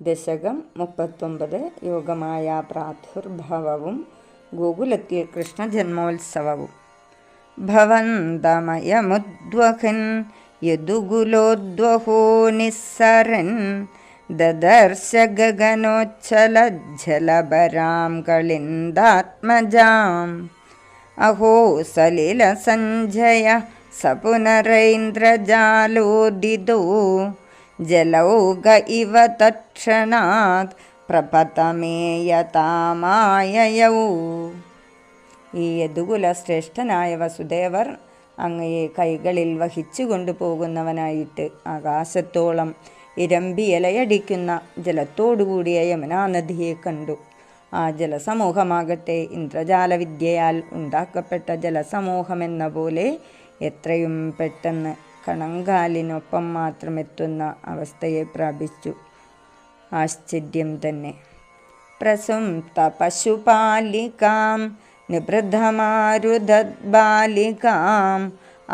ദശകം മുപ്പത്തൊമ്പത് യോഗമായ പ്രാദുർഭവവും ഗോകുലത്തിൽ കൃഷ്ണജന്മോത്സവവും. ഭവന്തമയമുദ്വഹൻ യദുകുലോദ്വഹോ നിസ്സരൻ ദദർശ ഗഗനോച്ഛലജ്ജലഭരാം കളിന്ദാത്മജാം അഹോ സലിലസഞ്ജയ സപുനരൈന്ദ്രജാലോദിതോ ജലൗക ഇവ തക്ഷണാത് പ്രപഥമേയതാമായയൗ. ഈ യദുകുല ശ്രേഷ്ഠനായ വസുദേവർ അങ്ങയെ കൈകളിൽ വഹിച്ചു കൊണ്ടുപോകുന്നവനായിട്ട് ആകാശത്തോളം ഇരമ്പിയലയടിക്കുന്ന ജലത്തോടുകൂടിയ യമുനാ നദിയെ കണ്ടു. ആ ജലസമൂഹമാകട്ടെ ഇന്ദ്രജാലവിദ്യയാൽ ഉണ്ടാക്കപ്പെട്ട ജലസമൂഹമെന്ന പോലെ എത്രയും പെട്ടെന്ന് കണങ്കാലിനൊപ്പം മാത്രം എത്തുന്ന അവസ്ഥയെ പ്രാപിച്ചു. ആശ്ചര്യം തന്നെ. പ്രസുംപ്ത പശുപാലികാം നിബൃദ്ധമാരുദാലികാം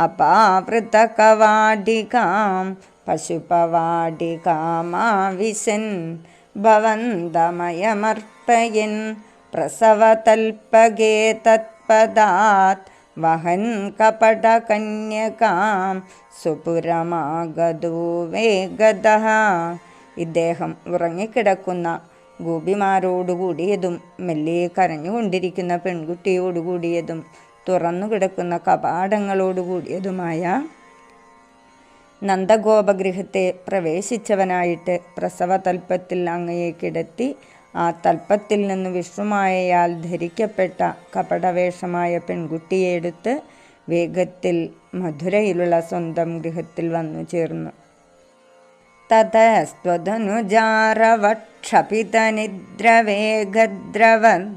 അപാവൃതകവാടികാം പശുപവാടികാമാവിശൻ ഭവന്തമയമർപ്പയൻ പ്രസവതൽപകേ തത്പദാത് വഹൻ കപടകന്യകാം സുപുരമാഗതോ വേഗത ഇദ്ദേഹം ഉറങ്ങിക്കിടക്കുന്ന ഗോപിമാരോടുകൂടിയതും മെല്ലെ കരഞ്ഞുകൊണ്ടിരിക്കുന്ന പെൺകുട്ടിയോടുകൂടിയതും തുറന്നു കിടക്കുന്ന കപാടങ്ങളോടുകൂടിയതുമായ നന്ദഗോപഗൃഹത്തെ പ്രവേശിച്ചവനായിട്ട് പ്രസവതൽപ്പത്തിൽ അങ്ങയെ കിടത്തി ആ തൽപ്പത്തിൽ നിന്ന് വിഷ്ണുമായയാൽ ധരിക്കപ്പെട്ട കപടവേഷമായ പെൺകുട്ടിയെ എടുത്ത് വേഗത്തിൽ മധുരയിലുള്ള സ്വന്തം ഗൃഹത്തിൽ വന്നു ചേർന്നു. തതസ്ത്വധനുജാരവക്ഷപിതനിദ്രവേഗദ്രവൻ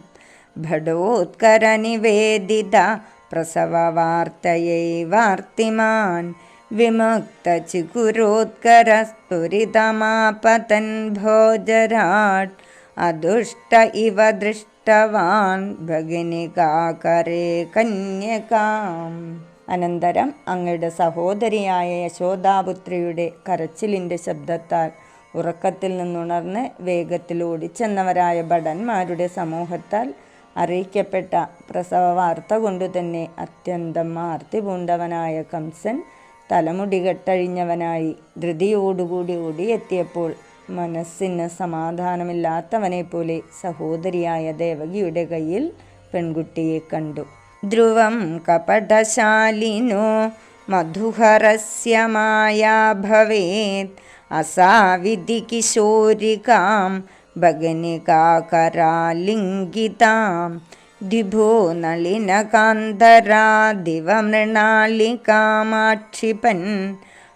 ഭടോത്കരനിവേദിത പ്രസവവാർത്തയൈവാർത്തിമാൻ വിമുക്തചികുരോത്കരസ്ഫുരിതമാപതൻ ഭോജരാട് അദുഷ്ട ഇവ ദൃഷ്ടവാൻ ഭഗിനികാകരേ കന്യകാം. അനന്തരം അങ്ങയുടെ സഹോദരിയായ യശോദാപുത്രിയുടെ കരച്ചിലിന്റെ ശബ്ദത്താൽ ഉറക്കത്തിൽ നിന്നുണർന്ന് വേഗത്തിൽ ഓടിച്ചെന്നവരായ ഭടന്മാരുടെ സമൂഹത്താൽ അറിയിക്കപ്പെട്ട പ്രസവ വാർത്ത കൊണ്ടുതന്നെ അത്യന്തം ആർത്തി പൂണ്ടവനായ കംസൻ തലമുടി കെട്ടഴിഞ്ഞവനായി ധൃതിയോടുകൂടി ഓടിയെത്തിയപ്പോൾ മനസ്സിന് സമാധാനമില്ലാത്തവനെ പോലെ സഹോദരിയായ ദേവകിയുടെ കയ്യിൽ പെൺകുട്ടിയെ കണ്ടു. ധ്രുവം കപടശാലിനോ മധുഹരസ്യ മായാ ഭവേത് അസാവിധി കിശോരികാം ഭഗനികാകരാലിംഗിതാം ദ്വിഭോ നളിനകാന്തരാ ദിവമൃണാളികാമാക്ഷിപൻ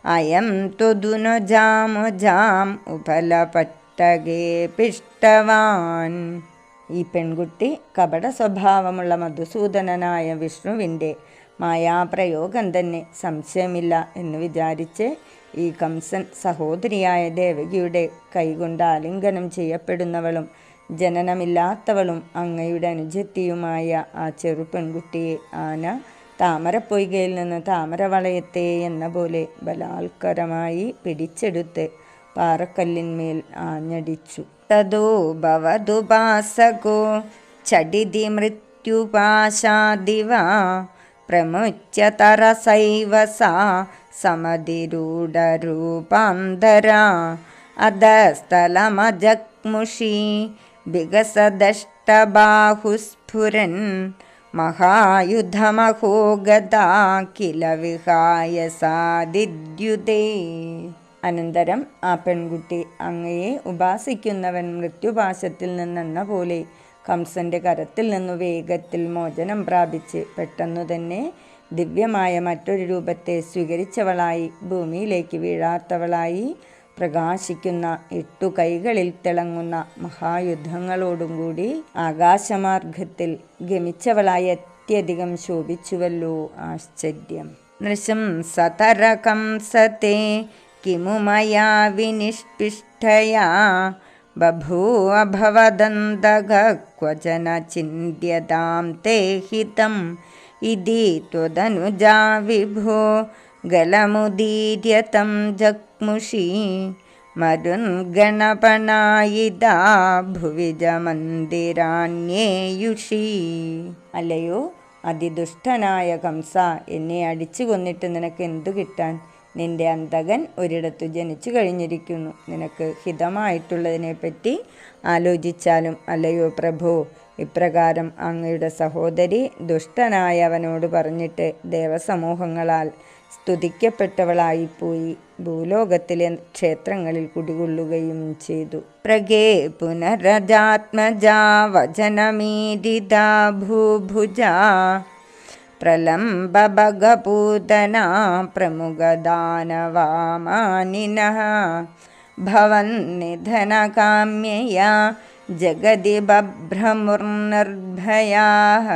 അയം ത്വതുനുജാമുജാം ഉപലപട്ടകേ പിഷ്ടവാൻ. ഈ പെൺകുട്ടി കപട സ്വഭാവമുള്ള മധുസൂദനനായ വിഷ്ണുവിന്റെ മായാപ്രയോഗം തന്നെ സംശയമില്ല എന്ന് വിചാരിച്ച് ഈ കംസൻ സഹോദരിയായ ദേവകിയുടെ കൈകൊണ്ട് ആലിംഗനം ചെയ്യപ്പെടുന്നവളും ജനനമില്ലാത്തവളും അങ്ങയുടെ അനുജത്തിയുമായ ആ ചെറു പെൺകുട്ടിയെ ആന താമരപ്പൊയ്കയിൽ നിന്ന് താമരവളയത്തെ എന്ന പോലെ ബലാത്കരമായി പിടിച്ചെടുത്ത് പാറക്കല്ലിന്മേൽ ആഞ്ഞടിച്ചു. തതോ ഭവതുപാസകോ ചടിതി മൃത്യുപാശാദിവ പ്രമുച്യ തരസൈവ സാ സമതിരൂഢരൂപാന്തര. അധസ്ഥലമജഗ്മുഷി വികസദഷ്ടബാഹുസ്ഫുരൻ കില വിഹായ സാദിദ്യുതേ അനന്തരം ആ പെൺകുട്ടി അങ്ങയെ ഉപാസിക്കുന്നവൻ മൃത്യുപാശത്തിൽ നിന്നെന്ന പോലെ കംസന്റെ കരത്തിൽ നിന്നു വേഗത്തിൽ മോചനം പ്രാപിച്ച് പെട്ടെന്നു തന്നെ ദിവ്യമായ മറ്റൊരു രൂപത്തെ സ്വീകരിച്ചവളായി ഭൂമിയിലേക്ക് വീഴാത്തവളായി പ്രകാശിക്കുന്ന എട്ടു കൈകളിൽ തിളങ്ങുന്ന മഹായുദ്ധങ്ങളോടും കൂടി ആകാശമാർഗത്തിൽ ഗമിച്ചവളായി അത്യധികം ശോഭിച്ചുവല്ലോ. ആശ്ചര്യം. നൃശംസതരകം സത്തെ കിമു മയാ വിനിഷ്പിഷ്ടയാ ബഭൂവ ഭവദന്തക ക്വചന ചിന്യതാം തേ ഇതി ത്വദനുജാ വിഭോ ജഗ്മുഷി. മരുൻഗണപണായിതാ ഭുവിജ മന്ദിരാന്യേയുഷി അല്ലയോ അതിദുഷ്ടനായ കംസ എന്നെ അടിച്ചു കൊന്നിട്ട് നിനക്ക് എന്തു കിട്ടാൻ? നിന്റെ അന്തകൻ ഒരിടത്തു ജനിച്ചു കഴിഞ്ഞിരിക്കുന്നു. നിനക്ക് ഹിതമായിട്ടുള്ളതിനെപ്പറ്റി ആലോചിച്ചാലും അല്ലയോ പ്രഭു ഇപ്രകാരം അങ്ങയുടെ സഹോദരി ദുഷ്ടനായ അവനോട് പറഞ്ഞിട്ട് ദേവസമൂഹങ്ങളാൽ സ്തുതിക്കപ്പെട്ടവളായിപ്പോയി. ഭൂലോകത്തിലെ ക്ഷേത്രങ്ങളിൽ കുടികൊള്ളുകയും ചെയ്തു. പ്രഗേ പുനരജാത്മജാ വചനമീരിതാ ഭൂഭുജ പ്രലംബഭഗപൂതനാ പ്രമുഖദാനവാമാനിനഃ ഭവന്നിധനകാമ്യയാ ജഗതി ബഭ്രമുർനിർഭയാः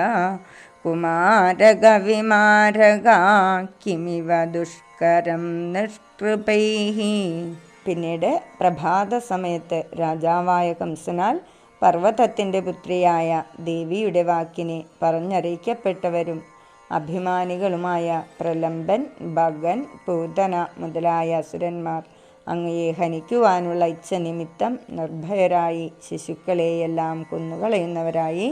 കുമാരകവിമാരക കിമിവ ദുഷ്കരം നിഷ്കൃപൈ പിന്നീട് പ്രഭാത സമയത്ത് രാജാവായ കംസനാൽ പർവതത്തിന്റെ പുത്രിയായ ദേവിയുടെ വാക്കിനെ പറഞ്ഞറിയിക്കപ്പെട്ടവരും അഭിമാനികളുമായ പ്രലംബൻ ഭഗൻ പൂതന മുതലായ അസുരന്മാർ അങ്ങയെ ഹനിക്കുവാനുള്ള ഇച്ഛ നിമിത്തം നിർഭയരായി ശിശുക്കളെയെല്ലാം കൊന്നുകളയുന്നവരായി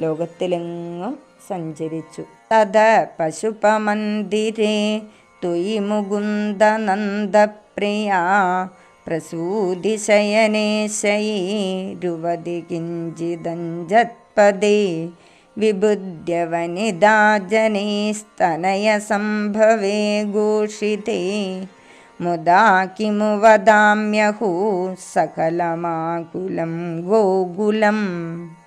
ലോകത്തിലെങ്ങും സഞ്ചരിച്ചു. തത പശുപമന്ദിരേ തുയി മുകുന്ദ നന്ദപ്രിയ പ്രസൂതിശയനേശയീരുവതി കിഞ്ചിദഞ്ജത്പദേ വിബുദ്ധ്യ വനിതാ ജനൈസ്തനയ സംഭവേ ഘോഷിതേ മുദാ കിമു വദാമ്യഹൂ സകലമാകുലം ഗോകുലം.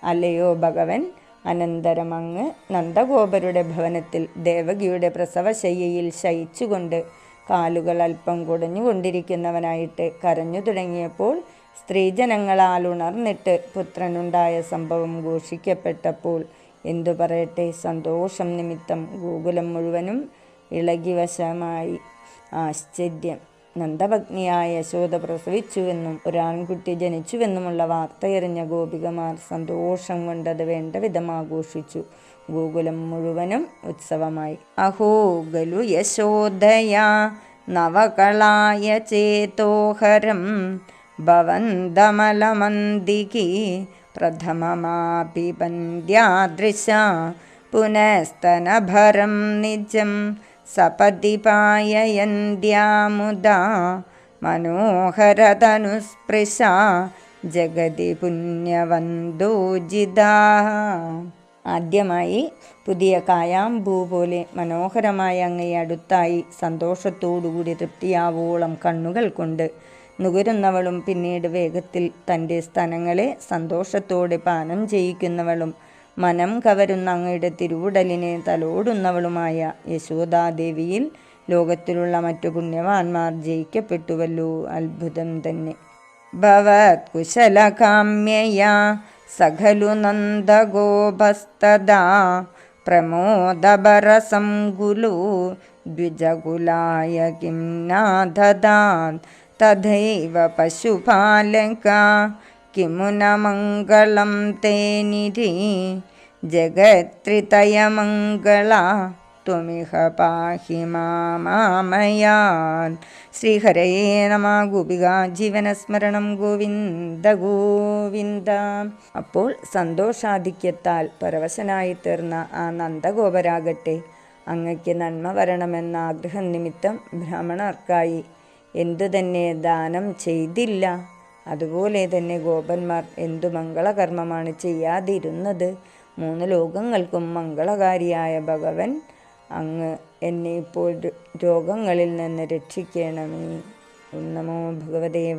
അല്ലയോ ഭഗവൻ? അനന്തരം അങ്ങ് നന്ദഗോപരുടെ ഭവനത്തിൽ ദേവകിയുടെ പ്രസവശയ്യയിൽ ശയിച്ചുകൊണ്ട് കാലുകൾ അല്പം കുടഞ്ഞുകൊണ്ടിരിക്കുന്നവനായിട്ട് കരഞ്ഞു തുടങ്ങിയപ്പോൾ സ്ത്രീജനങ്ങളാൽ ഉണർന്നിട്ട് പുത്രനുണ്ടായ സംഭവം ഘോഷിക്കപ്പെട്ടപ്പോൾ എന്തു പറയട്ടെ സന്തോഷം നിമിത്തം ഗോകുലം മുഴുവനും ഇളകിവശമായി ആശ്ചര്യം. നന്ദഭഗ്നിയായ യശോദ പ്രസവിച്ചുവെന്നും ഒരാൺകുട്ടി ജനിച്ചുവെന്നുമുള്ള വാർത്തയറിഞ്ഞ ഗോപികമാർ സന്തോഷം കൊണ്ടത് വേണ്ട വിധം ആഘോഷിച്ചു. ഗോകുലം മുഴുവനും ഉത്സവമായി. അഹോ ഗലു യശോദയാ നവകളായ ചേതോഹരം ഭവന്തമലമന്തികി പ്രഥമമാപി പന്ധ്യാദൃശ പുനസ്തനഭരം നിജം സപതി പായയന്ത്യാമുദ മനോഹരതനുസ്പൃശ ജഗതി പുണ്യവന്തോജിത ആദ്യമായി പുതിയ കായാമ്പൂ പോലെ മനോഹരമായ അങ്ങയെ അടുത്തായി സന്തോഷത്തോടുകൂടി തൃപ്തിയാവോളം കണ്ണുകൾ കൊണ്ട് നുകരുന്നവളും പിന്നീട് വേഗത്തിൽ തന്റെ സ്ഥലങ്ങളെ സന്തോഷത്തോടെ പാനം ചെയ്യിക്കുന്നവളും മനം കവരുന്ന അങ്ങയുടെ തിരുവുടലിനെ തലോടുന്നവളുമായ യശോദാദേവിയിൽ ലോകത്തിലുള്ള മറ്റു പുണ്യവാന്മാർ ജയിക്കപ്പെട്ടുവല്ലോ. അത്ഭുതം തന്നെ. ഭവത്കുശലകാമ്യയാ കുശലകാമ്യയാ സഖലു നന്ദഗോപസ്തദാ പ്രമോദഭരസംഗുലു ദ്വിജകുലായ കിം നാദദാത് തഥൈവ പശുപാലക കിമു തേനിധി ജഗത്രിതയമംഗള ത്വമിഹ പാഹി മാമയാൻ. ശ്രീഹരേ നമ ഗോപിക ജീവനസ്മരണം ഗോവിന്ദ ഗോവിന്ദ. അപ്പോൾ സന്തോഷാധിക്യത്താൽ പരവശനായി തീർന്ന ആ നന്ദഗോപരാകട്ടെ അങ്ങയ്ക്ക് നന്മ വരണമെന്ന ആഗ്രഹം നിമിത്തം ബ്രാഹ്മണർക്കായി എന്തു തന്നെ ദാനം ചെയ്തില്ല. അതുപോലെ തന്നെ ഗോപന്മാർ എന്തു മംഗളകർമ്മമാണ് ചെയ്യാതിരുന്നത്? മൂന്ന് ലോകങ്ങൾക്കും മംഗളകാരിയായ ഭഗവൻ അങ്ങ് എന്നെ ഇപ്പോൾ രോഗങ്ങളിൽ നിന്ന് രക്ഷിക്കണമേ. നമോ ഭഗവതേ